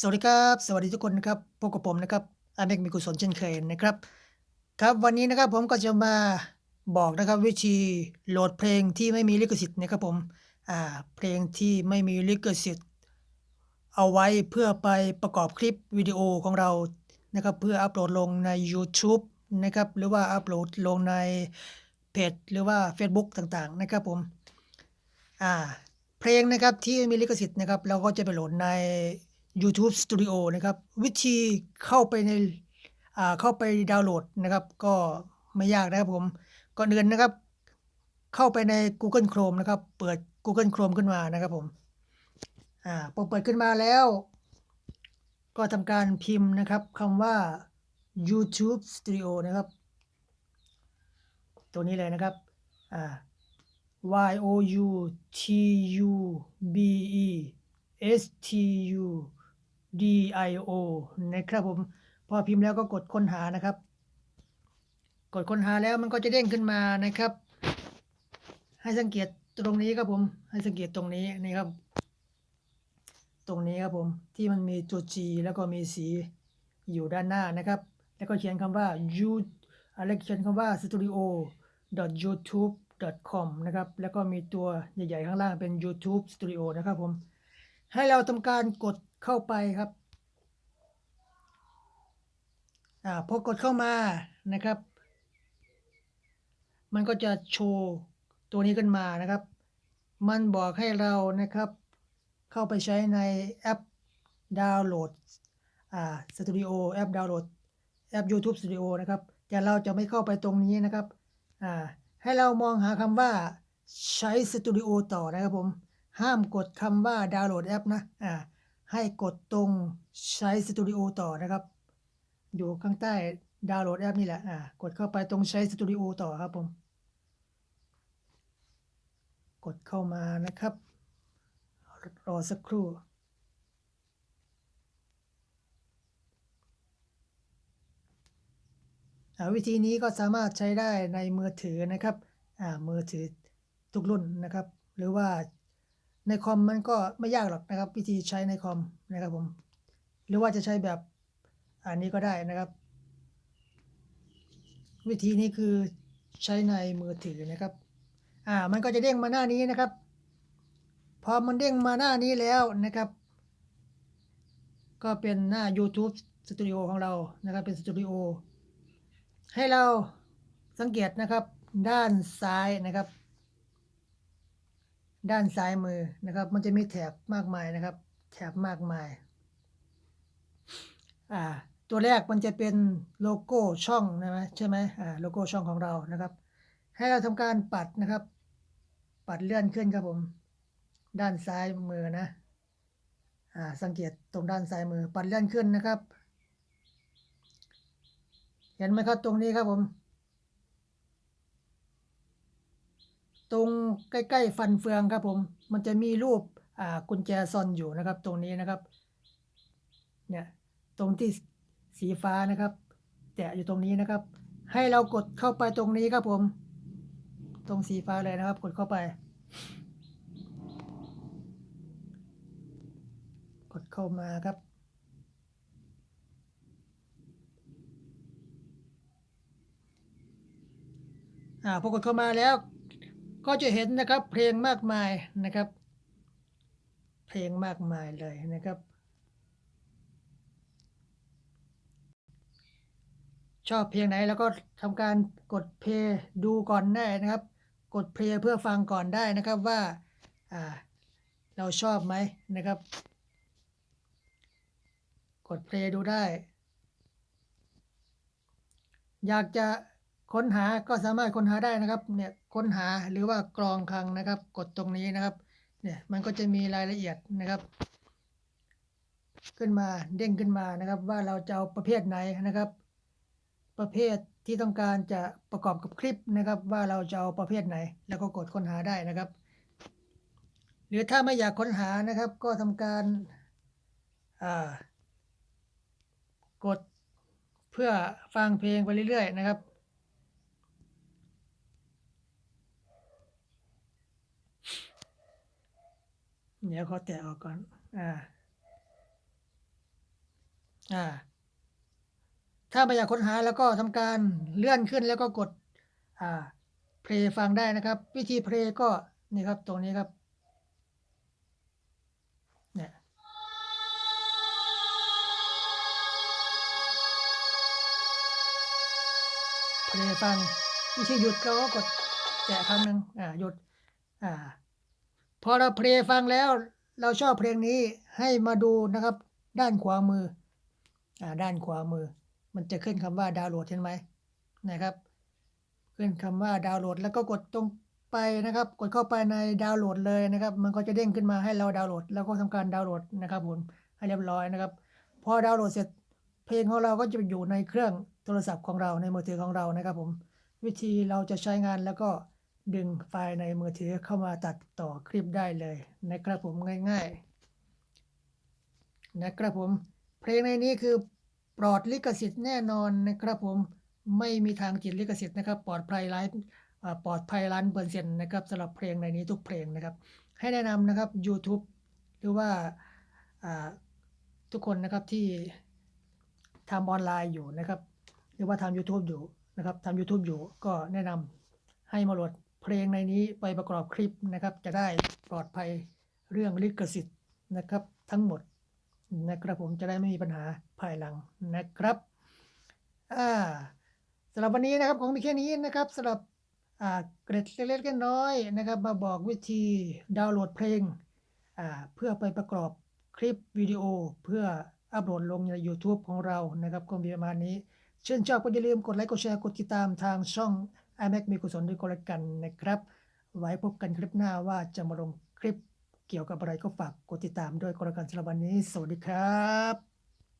สวัสดีครับ สวัสดีทุกคนนะครับพบกับผมนะครับอาเมกมีกุศลเช่นเคยนะครับ ครับวันนี้นะครับผมก็จะมาบอกนะครับวิธีโหลดเพลงที่ไม่มีลิขสิทธิ์นะครับผมอ่าเพลงที่ไม่มีลิขสิทธิ์ เอาไว้เพื่อไปประกอบคลิปวิดีโอของเรานะครับเพื่ออัปโหลดลงใน YouTube นะครับหรือว่าอัปโหลดลงในเพจหรือว่า Facebook ต่างๆนะครับผมอ่าเพลงนะครับที่มีลิขสิทธิ์นะครับเราก็จะไปโหลดใน YouTube Studio นะครับ วิธีเข้าไปในอ่าเข้าไปดาวน์โหลดนะครับ ก็ไม่ยากนะครับผมก่อนอื่นนะครับ เข้าไปใน Google Chrome นะครับ เปิด Google Chrome ขึ้นมานะครับผมอ่าพอเปิดขึ้นมาแล้ว ก็ทำการพิมพ์นะครับคำว่า YouTube Studio นะครับ ตัวนี้เลยนะครับอ่า Y O U T U B E S T U D I O นะครับผม พอพิมพ์แล้วก็กดค้นหานะครับ กดค้นหาแล้วมันก็จะเด้งขึ้นมานะครับ ให้สังเกตตรงนี้ครับผม ให้สังเกตตรงนี้นี่ครับ ตรงนี้ครับผมที่มันมีตัว G แล้วก็มีสีอยู่ด้านหน้านะครับ แล้วก็เขียนคำว่า you อะไรเขียนคำว่า studio youtube com นะครับ แล้วก็มีตัวใหญ่ๆข้างล่างเป็น YouTube Studio นะครับผม ให้เราทำการกด เข้าไปครับอ่าพอกดเข้ามานะครับ มันก็จะโชว์ตัวนี้ขึ้นมานะครับ มันบอกให้เรานะครับ เข้าไปใช้ในแอปดาวน์โหลดอ่าสตูดิโอแอปดาวน์โหลดแอป YouTube Studio นะครับ แต่เราจะไม่เข้าไปตรงนี้นะครับอ่าให้เรามองหาคำว่าใช้สตูดิโอต่อนะครับผม ห้ามกดคำว่าดาวน์โหลดแอปนะอ่า ให้กดตรงใช้สตูดิโอต่อนะครับ อยู่ข้างใต้ดาวน์โหลดแอปนี่แหละอ่ากดเข้าไปตรงใช้สตูดิโอต่อครับผม กดเข้ามานะครับ รอสักครู่วิธีนี้ก็สามารถใช้ได้ในมือถือนะครับอ่ามือถือทุกรุ่นนะครับ หรือว่า ในคอมมันก็ไม่ยากหรอกนะครับ วิธีใช้ในคอมนะครับผม หรือว่าจะใช้แบบอันนี้ก็ได้นะครับ วิธีนี้คือใช้ในมือถือนะครับ อ่า มันก็จะเด้งมาหน้านี้นะครับ พอมันเด้งมาหน้านี้แล้วนะครับ ก็เป็นหน้า YouTube Studio ของเรานะครับ เป็นสตูดิโอให้เราสังเกตนะครับ ด้านซ้ายนะครับ ด้านซ้ายมือนะครับ มันจะมีแถบมากมายนะครับ แถบมากมาย อ่า ตัวแรกมันจะเป็นโลโก้ช่องนะไหมใช่ไหมอ่าโลโก้ช่องของเรานะครับ ให้เราทำการปัดนะครับ ปัดเลื่อนขึ้นครับผม ด้านซ้ายมือนะอ่าสังเกตตรงด้านซ้ายมือ ปัดเลื่อนขึ้นนะครับ เห็นไหมครับตรงนี้ครับผม ตรงใกล้ ๆ ฟันเฟืองครับผม มันจะมีรูปอ่ากุญแจซ่อนอยู่นะครับ ตรงนี้นะครับ เนี่ยตรงที่สีฟ้านะครับ แตะอยู่ตรงนี้นะครับ ให้เรากดเข้าไปตรงนี้ครับผม ตรงสีฟ้าเลยนะครับ กดเข้าไป กดเข้ามาครับอ่าพอกดเข้ามาแล้ว ก็จะเห็นนะครับเพลงมากมายนะครับ เพลงมากมายเลยนะครับ ชอบเพลงไหนแล้วก็ทำการกดเพลย์ดูก่อนได้นะครับ กดเพลย์เพื่อฟังก่อนได้นะครับว่าอ่าเราชอบไหมนะครับ กดเพลย์ดูได้ อยากจะ ค้นหาก็สามารถค้นหาได้นะครับเนี่ยค้นหาหรือว่ากรองคลังนะครับ กดตรงนี้นะครับเนี่ยมันก็จะมีรายละเอียดนะครับ ขึ้นมาเด้งขึ้นมานะครับ ว่าเราจะเอาประเภทไหนนะครับ ประเภทที่ต้องการจะประกอบกับคลิปนะครับ ว่าเราจะเอาประเภทไหน แล้วก็กดค้นหาได้นะครับ หรือถ้าไม่อยากค้นหานะครับ ก็ทำการกดเพื่อฟังเพลงไปเรื่อยๆนะครับ เดี๋ยวขอแตะออกก่อน อ่า อ่า ถ้าไม่อยากค้นหาแล้วก็ทำการเลื่อนขึ้นแล้วก็กด อ่า เพลย์ฟังได้นะครับ วิธีเพลย์ก็นี่ครับ ตรงนี้ครับ เนี่ยเพลย์ฟัง วิธีหยุดเราก็กดแตะครั้งหนึ่งอ่า หยุด อ่า พอเราเพลย์ฟังแล้ว เราชอบเพลงนี้ให้มาดูนะครับ ด้านขวามืออ่าด้านขวามือ มันจะขึ้นคำว่าดาวน์โหลดเห็นไหมนะครับ ขึ้นคำว่าดาวน์โหลด แล้วก็กดตรงไปนะครับ กดเข้าไปในดาวน์โหลดเลยนะครับ มันก็จะเด้งขึ้นมาให้เราดาวน์โหลด แล้วก็ทำการดาวน์โหลดนะครับผมให้เรียบร้อยนะครับ พอดาวน์โหลดเสร็จเพลงของเราก็จะอยู่ในเครื่องโทรศัพท์ของเราในมือถือของเรานะครับผม วิธีเราจะใช้งานแล้วก็ ดึงไฟล์ในมือถือเข้ามาตัดต่อคลิปได้เลยนะครับผมง่ายๆ นะครับผม เพลงในนี้คือปลอดลิขสิทธิ์แน่นอนนะครับผมไม่มีทางติดลิขสิทธิ์นะครับ ปลอดภัยล้านปลอดภัยล้านเปอร์เซ็นต์นะครับสำหรับเพลงในนี้ทุกเพลงนะครับ ให้แนะนำนะครับ YouTube หรือว่าอ่าทุกคนนะครับที่ทำออนไลน์อยู่นะครับ หรือว่าทำ YouTube อยู่นะครับทำ YouTube อยู่ก็แนะนำให้มาโหลด เพลงในนี้ไปประกอบคลิปนะครับ จะได้ปลอดภัยเรื่องลิขสิทธิ์นะครับ ทั้งหมดนะครับผมจะได้ไม่มีปัญหาภายหลังนะครับอ่าสำหรับวันนี้นะครับของมีแค่นี้นะครับสำหรับอ่าเกร็ดเล็กๆน้อยๆนะครับ มาบอกวิธีดาวน์โหลดเพลงอ่าเพื่อไปประกอบคลิปวิดีโอ เพื่ออัปโหลดลงใน YouTube ของเรานะครับก็มีประมาณนี้เช่นชอบก็อย่าลืมกดไลค์กดแชร์กดติดตามทางช่อง ไอแม็กมีกุศลด้วยกันละกันนะครับ ไว้พบกันคลิปหน้าว่าจะมาลงคลิปเกี่ยวกับอะไรก็ฝากกดติดตามด้วยก็แล้วกันสำหรับวันนี้ สวัสดีครับ